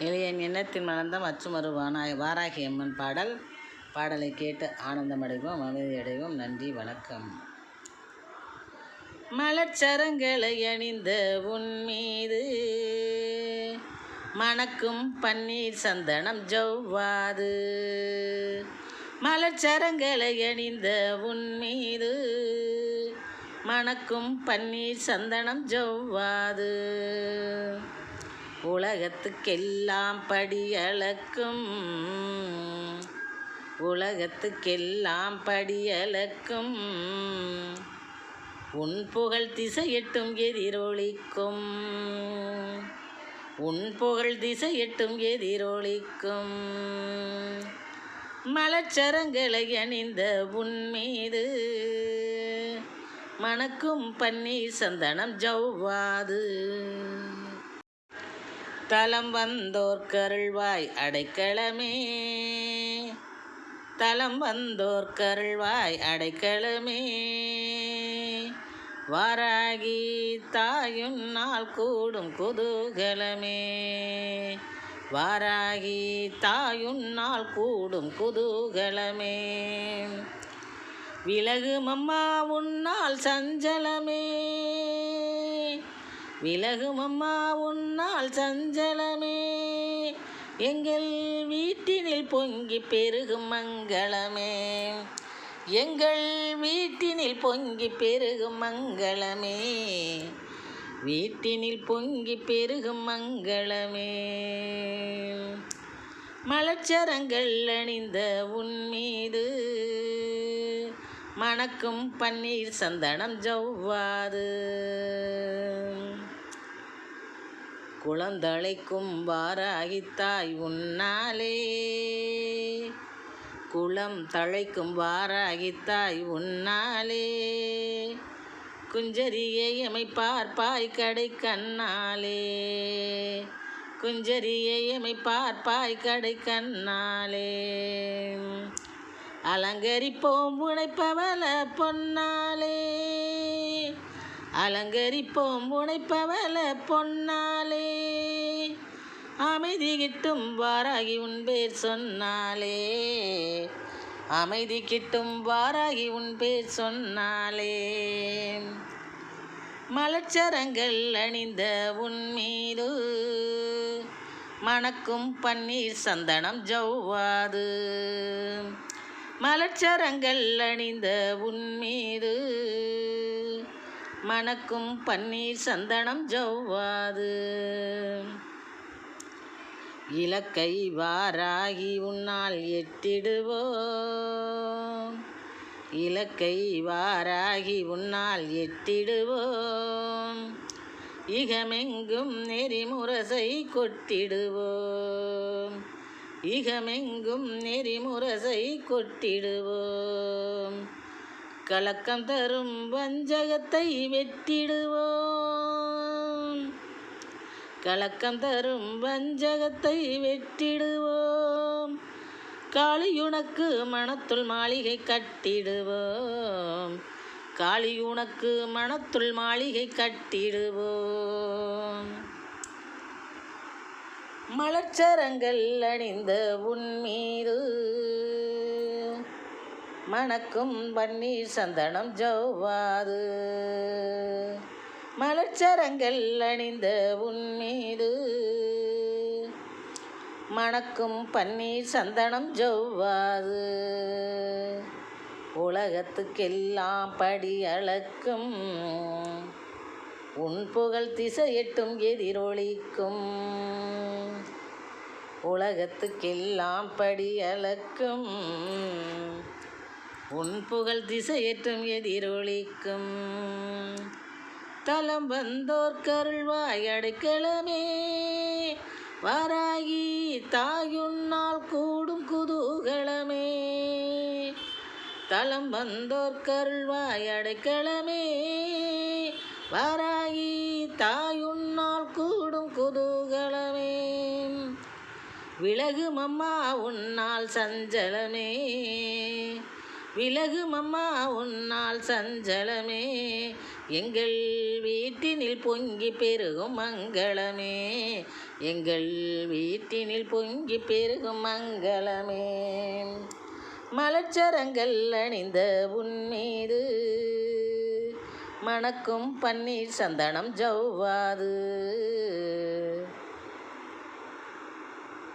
இளையன் எண்ணத்தில் மணந்த மற்றுமொரு வானாய் வாராகி அம்மன் பாடல். பாடலை கேட்டு ஆனந்தம் அடைவோம் அமைதி அடைவோம் நன்றி வணக்கம். மலர்ச்சரங்களை அணிந்த உன் மீது மணக்கும் பன்னீர் சந்தனம் ஜவ்வாது. மலர்ச்சரங்களை அணிந்த உன் மீது மணக்கும் பன்னீர் சந்தனம் ஜவ்வாது. உலகத்துக்கெல்லாம் படியளக்கும். உலகத்துக்கெல்லாம் படியளக்கும். உன் புகழ் திசையெட்டும் எதிரொலிக்கும். உன் புகழ் திசையெட்டும் எதிரொலிக்கும். மலச்சரங்களை அணிந்த உன்மீது மணக்கும் பன்னீர் சந்தனம் ஜவ்வாது. தலம் வந்தோர் கருள்வாய் அடைக்கலமே. தலம் வந்தோர் கருள்வாய் அடைக்கலமே. வாராகி தாயும் நாள் கூடும் குதூகலமே. வாராகி தாயுன் நாள் கூடும் குதூகலமே. விலகு மம்மா உன்னால் சஞ்சலமே. விலகு மம்மா உன்னால் சஞ்சலமே. எங்கள் வீட்டினில் பொங்கி பெருகும் மங்களமே. எங்கள் வீட்டினில் பொங்கி பெருகும் மங்களமே. வீட்டினில் பொங்கி பெருகும் மங்களமே. மலச்சரங்கள் அணிந்த உன் மீது. மணக்கும் பன்னீர் சந்தனம் ஜவ்வாது. குளந்தழைக்கும் வாராகித்தாய் உன்னாலே. குளம் தழைக்கும் வாராகித்தாய் உன்னாலே. குஞ்சரியை எமை பார்ப்பாய் கடை கண்ணாலே. குஞ்சரியை எமை பார்ப்பாய் கடை கண்ணாலே. அலங்கரிப்போம் உழைப்பவள பொன்னாலே. அலங்கரிப்போம் உனைப்பவல பொன்னாலே அமைதி கிட்டும் வாராகி உன் பேர் சொன்னாலே அமைதி கிட்டும் வாராகி உன் பேர் சொன்னாலே மலச்சரங்கள் அணிந்த உன் மீது மணக்கும் பன்னீர் சந்தனம் ஜவ்வாது. மலச்சரங்கள் அணிந்த உன் மீது மணக்கும் பன்னீர் சந்தனம் ஜவ்வாது. இலக்கை வாராகி உன்னால் எட்டிடுவோம். இலக்கை வாராகி உன்னால் எட்டிடுவோம். இகமெங்கும் நெறிமுரசை கொட்டிடுவோம். இகமெங்கும் நெறிமுரசை கொட்டிடுவோம். கலக்கம் தரும் வஞ்சகத்தை வெட்டிடுவோம் கலக்கம் தரும் வஞ்சகத்தை வெட்டிடுவோம் காளியுனக்கு மனத்துள் மாளிகை கட்டிடுவோம். காளியுனக்கு மனத்துள் மாளிகை கட்டிடுவோம். மலச்சரங்கள் அணிந்த உன் மீது மணக்கும் பன்னீர் சந்தனம் ஜவ்வாது. மலர்ச்சரங்கள் அணிந்த உன் மீது. மணக்கும் பன்னீர் சந்தனம் ஜவ்வாது. உலகத்துக்கெல்லாம் படி அளக்கும். உன் புகழ் திசையெட்டும் எதிரொலிக்கும். உலகத்துக்கெல்லாம் படி அளக்கும். உன் புகழ் திசையேற்றும் எதிரொலிக்கும். தலம் வந்தோர் கருள்வாய் அடைக்கலமே. வராகி தாயுன்னால் கூடும் குதூகலமே. தலம் வந்தோர் கருள்வாய் அடைக்கலமே. வராகி தாயுன்னால் கூடும் குதூகலமே. விலகும் அம்மா உன்னால் சஞ்சலமே. விலகும் அம்மா உன்னால் சஞ்சலமே. எங்கள் வீட்டினில் பொங்கி பெருகும் மங்களமே. எங்கள் வீட்டினில் பொங்கி பெருகும் மங்களமே. மலச்சரங்கள் அணிந்த உன்மீது மணக்கும் பன்னீர் சந்தனம் ஜவ்வாது.